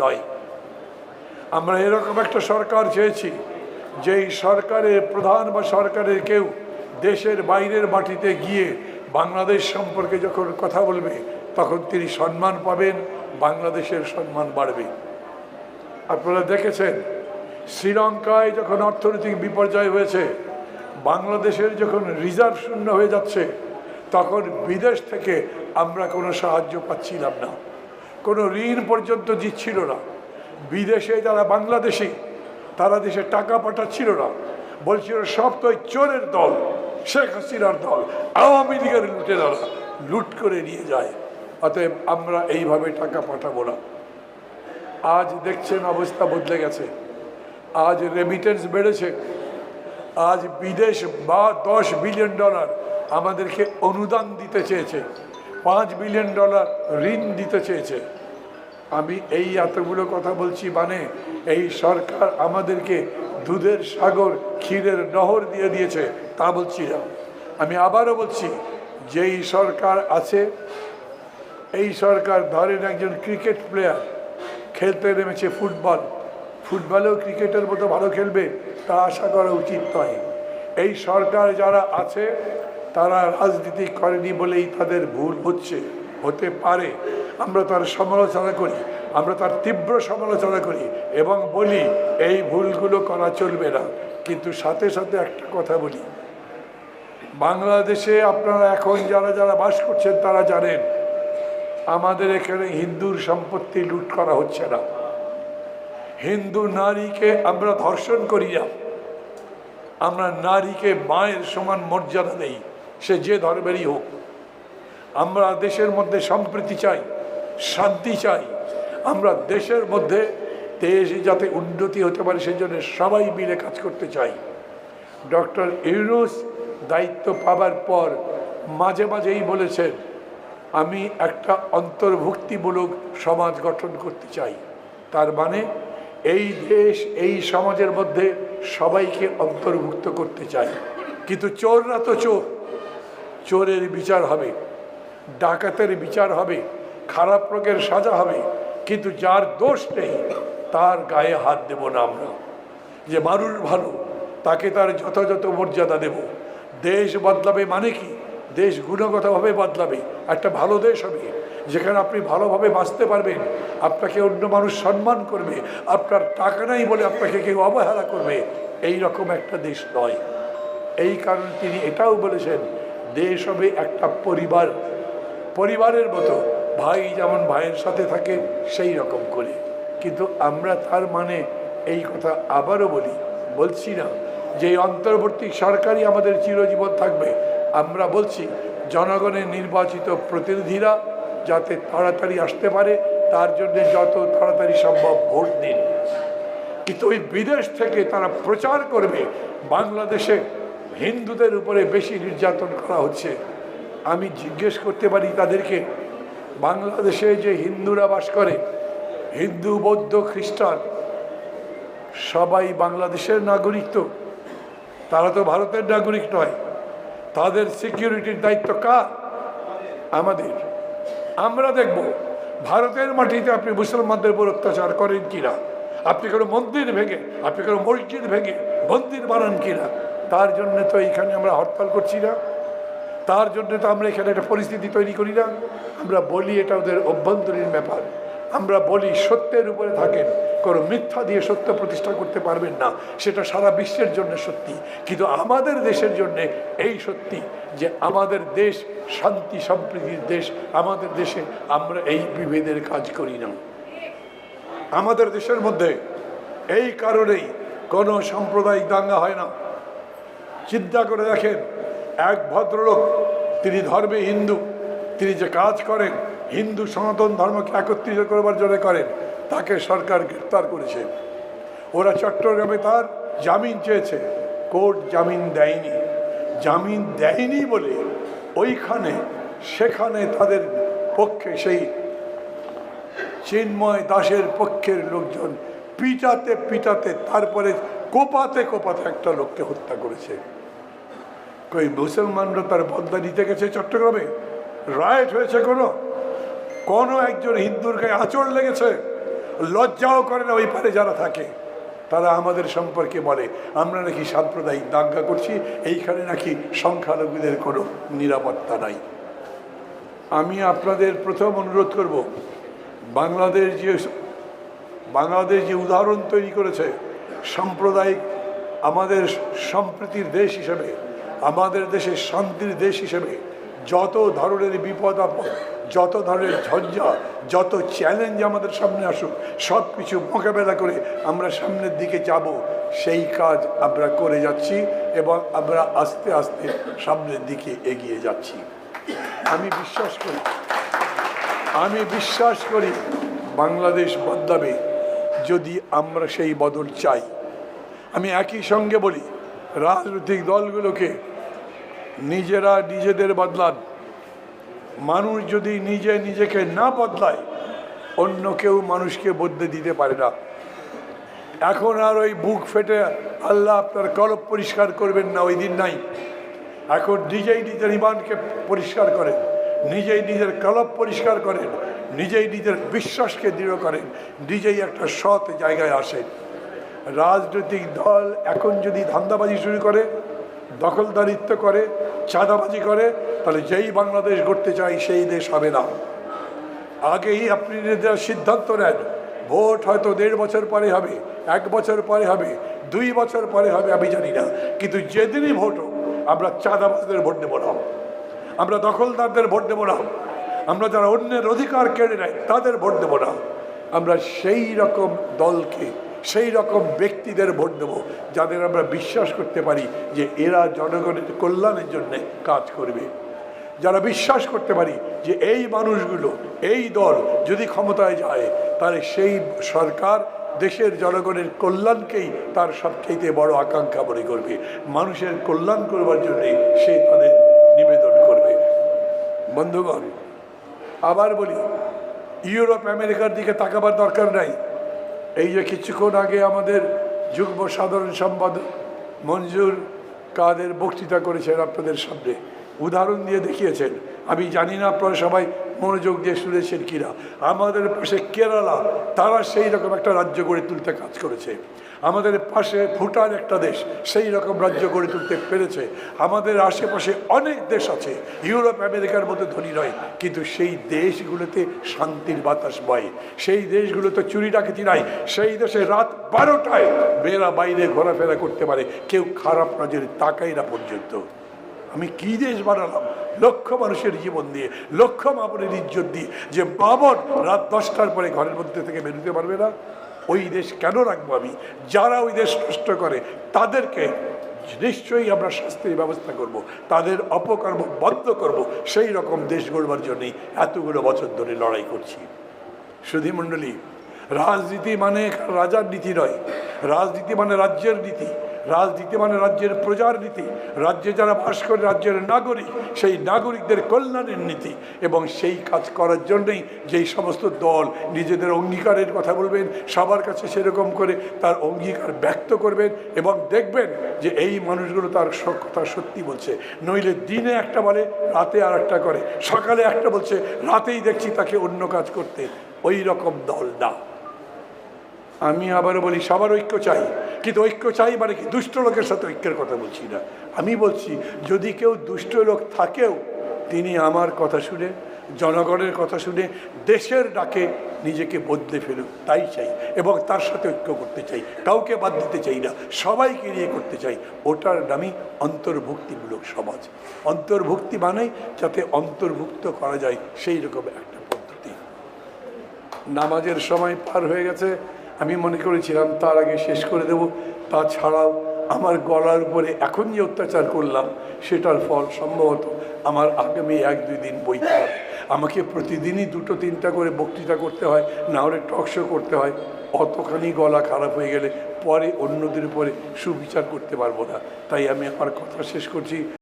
নয়। আমরা এরকম একটা সরকার চেয়েছি, যেই সরকারের প্রধান বা সরকারের কেউ দেশের বাইরের মাটিতে গিয়ে বাংলাদেশ সম্পর্কে যখন কথা বলবে, তখন তিনি সম্মান পাবেন, বাংলাদেশের সম্মান বাড়বে। আপনারা দেখেছেন, শ্রীলঙ্কায় যখন অর্থনৈতিক বিপর্যয় হয়েছে, বাংলাদেশের যখন রিজার্ভ শূন্য হয়ে যাচ্ছে, তখন বিদেশ থেকে আমরা কোনো সাহায্য পাচ্ছিলাম না। কোনো ঋণ পর্যন্ত দিচ্ছিল না। বিদেশে যারা বাংলাদেশি, তারা দেশে টাকা পাঠাচ্ছিল না। বলছিল, সব তো চোরের দল, শেখ হাসিনার দল, আওয়ামী লীগের লুটেরারা লুট করে নিয়ে যায়। অতএব আমরা এইভাবে টাকা পাঠাবো না। আজ দেখছেন অবস্থা বদলে গেছে। আজ রেমিটেন্স বেড়েছে। আজ বিদেশ বা দশ বিলিয়ন ডলার আমাদেরকে অনুদান দিতে চেয়েছে। পাঁচ বিলিয়ন ডলার ঋণ দিতে চেয়েছে। আমি এই এতগুলো কথা বলছি মানে এই সরকার আমাদেরকে দুধের সাগর, ক্ষীরের নহর দিয়ে দিয়েছে, তা বলছি না। আমি আবারও বলছি, যেই সরকার আছে, এই সরকার ধরেন একজন ক্রিকেট প্লেয়ার, খেলতে নেমেছে ফুটবল, ফুটবলেও ক্রিকেটের মতো ভালো খেলবে, তা আশা করা উচিত নয়। এই সরকার যারা আছে তারা রাজনীতি করেনি বলেই তাদের ভুল হচ্ছে, হতে পারে। আমরা তার সমালোচনা করি, আমরা তার তীব্র সমালোচনা করি এবং বলি, এই ভুলগুলো করা চলবে না। কিন্তু সাথে সাথে একটা কথা বলি, বাংলাদেশে আপনারা এখন যারা যারা বাস করছেন তারা জানেন, আমাদের এখানে হিন্দুর সম্পত্তি লুট করা হচ্ছে না। হিন্দু নারীকে আমরা ধর্ষণ করি না। আমরা নারীকে মায়ের সমান মর্যাদা দেই। সে যে ধর্মেরই হোক, আমরা দেশের মধ্যে সম্প্রীতি চাই, শান্তি চাই, আমরা দেশের মধ্যে দেশ যাতে উন্নতি হতে পারে সেই জন্য সবাই মিলে কাজ করতে চাই। ডক্টর ইউনুস দায়িত্ব পাবার পর মাঝে মাঝেই বলেছেন, আমি একটা অন্তর্ভুক্তিমূলক সমাজ গঠন করতে চাই। তার মানে এই দেশ, এই সমাজের মধ্যে সবাইকে অন্তর্ভুক্ত করতে চাই। কিন্তু চোররা তো চোর। চোরের বিচার হবে, ডাকাতের বিচার হবে, খারাপ রোগের সাজা হবে, কিন্তু যার দোষ নেই, তার গায়ে হাত দেব না আমরা। যে মানুষ ভালো, তাকে তার যথাযথ মর্যাদা দেব। দেশ বদলাবে মানে কি? দেশ গুণগতভাবে বদলাবে। একটা ভালো দেশ হবে, যেখানে আপনি ভালোভাবে বাঁচতে পারবেন, আপনাকে অন্য মানুষ সম্মান করবে, আপনার টাকা নাই বলে আপনাকে কেউ অবহেলা করবে এই রকম একটা দেশ নয়। এই কারণে তিনি এটাও বলেছেন দেশ হবে একটা পরিবার, পরিবারের মতো। ভাই যেমন ভাইয়ের সাথে থাকে, সেই রকম করে। কিন্তু আমরা তার মানে এই কথা আবারও বলি, বলছি না যে অন্তর্বর্তী সরকারই আমাদের চিরজীবন থাকবে। আমরা বলছি, জনগণের নির্বাচিত প্রতিনিধিরা যাতে তাড়াতাড়ি আসতে পারে, তার জন্য যত তাড়াতাড়ি সম্ভব ভোট দিন। কিন্তু ওই বিদেশ থেকে তারা প্রচার করবে, বাংলাদেশে হিন্দুদের উপরে বেশি নির্যাতন করা হচ্ছে। আমি জিজ্ঞেস করতে পারি তাদেরকে, বাংলাদেশে যে হিন্দুরা বাস করে, হিন্দু, বৌদ্ধ, খ্রিস্টান, সবাই বাংলাদেশের নাগরিক তো। তারা তো ভারতের নাগরিক নয়। তাদের সিকিউরিটির দায়িত্ব কার? আমাদের। আমরা দেখব, ভারতের মাটিতে আপনি মুসলমানদের উপর অত্যাচার করেন কিনা? আপনি কোনো মন্দির ভেঙে, আপনি কোনো মসজিদ ভেঙে, মন্দির বানান কিনা? তার জন্য তো এইখানে আমরা হরতাল করছি না। তার জন্য তো আমরা এখানে একটা পরিস্থিতি তৈরি করি না। আমরা বলি এটা ওদের অভ্যন্তরীণ ব্যাপার। আমরা বলি সত্যের উপরে থাকেন। কোনো মিথ্যা দিয়ে সত্য প্রতিষ্ঠা করতে পারবেন না। সেটা সারা বিশ্বের জন্য সত্যি। কিন্তু আমাদের দেশের জন্য এই সত্যি যে আমাদের দেশ শান্তি সম্প্রীতির দেশ, আমাদের দেশে আমরা এই বিভেদের কাজ করি না। আমাদের দেশের মধ্যে এই কারণেই কোনো সাম্প্রদায়িক দাঙ্গা হয় না। চিন্তা করে দেখেন, এক ভদ্রলোক, তিনি ধর্মে হিন্দু, তিনি যে কাজ করেন, হিন্দু সনাতন ধর্মকে একত্রিত করবার জন্য করেন, তাকে সরকার গ্রেপ্তার করেছে। ওরা চট্টগ্রামে তার জামিন চেয়েছে, কোর্ট জামিন দেয়নি। জামিন দেয়নি বলে ওইখানে, সেখানে তাদের পক্ষে সেই চিন্ময় দাসের পক্ষের লোকজন পিটাতে পিটাতে তারপরে কোপাতে কোপাতে একটা লোককে হত্যা করেছে। কই মুসলমানরা তার বদলা নিতে গেছে চট্টগ্রামে। রায়ট হয়েছে কোনো? কোনো একজন হিন্দুর গায়ে আঁচড় লেগেছে? লজ্জাও করে না ওই পারে যারা থাকে। তারা আমাদের সম্পর্কে বলে, আমরা নাকি সাম্প্রদায়িক দাঙ্গা করছি, এইখানে নাকি সংখ্যালঘুদের কোনো নিরাপত্তা নাই। আমি আপনাদের প্রথম অনুরোধ করব, বাংলাদেশ যে বাংলাদেশ যে উদাহরণ তৈরি করেছে, সাম্প্রদায়িক, আমাদের সম্প্রীতির দেশ হিসেবে আমাদের দেশের শান্তির দেশ হিসেবে যত ধরনের বিপদ আপদ, যত ধরনের ঝঞ্ঝা, যত চ্যালেঞ্জ আমাদের সামনে আসুক সব কিছু মোকাবেলা করে আমরা সামনের দিকে যাব। সেই কাজ আমরা করে যাচ্ছি এবং আমরা আস্তে আস্তে সামনের দিকে এগিয়ে যাচ্ছি। আমি বিশ্বাস করি, আমি বিশ্বাস করি বাংলাদেশ বদলাবে যদি আমরা সেই বদল চাই। আমি একই সঙ্গে বলি রাজনৈতিক দলগুলোকে নিজেরা নিজেদের বদলান। মানুষ যদি নিজে নিজেকে না বদলায়, অন্য কেউ মানুষকে বদলে দিতে পারে না। এখন আর ওই বুক ফেটে আল্লাহ আপনার কলব পরিষ্কার করবেন না, ওই দিন নাই। এখন নিজেই নিজের ইমানকে পরিষ্কার করেন, নিজেই নিজের কলব পরিষ্কার করেন, নিজেই নিজের বিশ্বাসকে দৃঢ় করেন, নিজেই একটা সৎ জায়গায় আসেন। রাজনৈতিক দল এখন যদি ধান্দাবাজি শুরু করে, দখলদারিত্ব করে, চাঁদাবাজি করে, তাহলে যেই বাংলাদেশ গড়তে চাই সেই দেশ হবে না। আগেই আপনি সিদ্ধান্ত নেন, ভোট হয়তো দেড় বছর পরে হবে, এক বছর পরে হবে, দুই বছর পরে হবে, আমি জানি না। কিন্তু যেদিনই ভোট হোক, আমরা চাঁদাবাজদের ভোট দেবো না। আমরা দখলদারদের ভোট দেবো না। আমরা যারা অন্যের অধিকার কেড়ে নেয়, তাদের ভোট দেবো না। আমরা সেই রকম দলকে সেই রকম ব্যক্তিদের ভোট দেব, যাদের আমরা বিশ্বাস করতে পারি যে এরা জনগণের কল্যাণের জন্য কাজ করবে। যারা বিশ্বাস করতে পারি যে এই মানুষগুলো, এই দল যদি ক্ষমতায় যায়, তাহলে সেই সরকার দেশের জনগণের কল্যাণকেই তার সবচেয়ে বড় আকাঙ্ক্ষা মনে করবে। মানুষের কল্যাণ করবার জন্যে সে তাদের নিবেদন করবে। বন্ধুগণ, আবার বলি, ইউরোপ, আমেরিকার দিকে তাকাবার দরকার নাই। এই যে কিছুক্ষণ আগে আমাদের যুগ্ম সাধারণ সম্পাদক মঞ্জুর কাদের বক্তৃতা করেছেন আপনাদের সামনে, উদাহরণ দিয়ে দেখিয়েছেন। আমি জানি না আপনারা সবাই মনোযোগ দিয়ে শুনেছেন কিনা? আমাদের পাশে কেরালা, তারা সেই রকম একটা রাজ্য গড়ে তুলতে কাজ করেছে। আমাদের পাশে ভুটান একটা দেশ, সেই রকম রাজ্য গড়ে তুলতে পেরেছে। আমাদের আশেপাশে অনেক দেশ আছে, ইউরোপ, আমেরিকার মতো ধনী নয়, কিন্তু সেই দেশগুলোতে শান্তির বাতাস বয়। সেই দেশগুলোতে চুরি ডাকিতি নাই, সেই দেশে রাত বারোটায় মেয়েরা বাইরে ঘোরাফেরা করতে পারে, কেউ খারাপ নজরে তাকাই না পর্যন্ত। আমি কি দেশ বানালাম? লক্ষ মানুষের জীবন দিয়ে, লক্ষ মামনের ইজ্জত দিয়ে যে বাবন রাত দশটার পরে ঘরের মধ্যে থেকে বেরোতে পারবে না ওই দেশ কেন রাখব আমি যারা ওই দেশ নষ্ট করে, তাদেরকে নিশ্চয়ই আমরা শাস্তির ব্যবস্থা করব। তাদের অপকর্ম বন্ধ করব। সেই রকম দেশ গড়বার জন্যই এতগুলো বছর ধরে লড়াই করছি সুধী মণ্ডলী, রাজনীতি মানে রাজার নীতি নয় রাজনীতি মানে রাজ্যের নীতি রাজনীতি মানে রাজ্যের প্রজার নীতি। রাজ্যে যারা বাস করে, রাজ্যের নাগরিক, সেই নাগরিকদের কল্যাণের নীতি এবং সেই কাজ করার জন্যই যেই সমস্ত দল নিজেদের অঙ্গীকারের কথা বলবেন, সবার কাছে সেরকম করে তার অঙ্গীকার ব্যক্ত করবেন এবং দেখবেন যে এই মানুষগুলো তার কথা সত্যি বলছে। নইলে দিনে একটা বলে, রাতে আর একটা করে। সকালে একটা বলছে, রাতেই দেখছি তাকে অন্য কাজ করতে। ওই রকম দল না। আমি আবারও বলি, সবার ঐক্য চাই। কিন্তু ঐক্য চাই মানে কি? দুষ্ট লোকের সাথে ঐক্যের কথা বলছি না। আমি বলছি, যদি কেউ দুষ্ট লোক থাকেও, তিনি আমার কথা শুনে, জনগণের কথা শুনে, দেশের ডাকে নিজেকে বদলে ফেলুক, তাই চাই। এবং তার সাথে ঐক্য করতে চাই। কাউকে বাদ দিতে চাই না। সবাইকে নিয়ে করতে চাই। ওটার নামই অন্তর্ভুক্তিমূলক সমাজ। অন্তর্ভুক্তি মানেই যাতে অন্তর্ভুক্ত করা যায় সেই রকম একটা পদ্ধতি। নামাজের সময় পার হয়ে গেছে। আমি মনে করেছিলাম তার আগে শেষ করে দেব। তাছাড়াও আমার গলার উপরে এখন যে অত্যাচার করলাম, সেটার ফল সম্ভবত আমার আগামী এক দুই দিন বইতে হবে। আমাকে প্রতিদিনই দুটো তিনটা করে বক্তৃতা করতে হয়, না হলে টক শো করতে হয়। অতখানি গলা খারাপ হয়ে গেলে পরে অন্যদের উপরে সুবিচার করতে পারব না। তাই আমি আমার কথা শেষ করছি।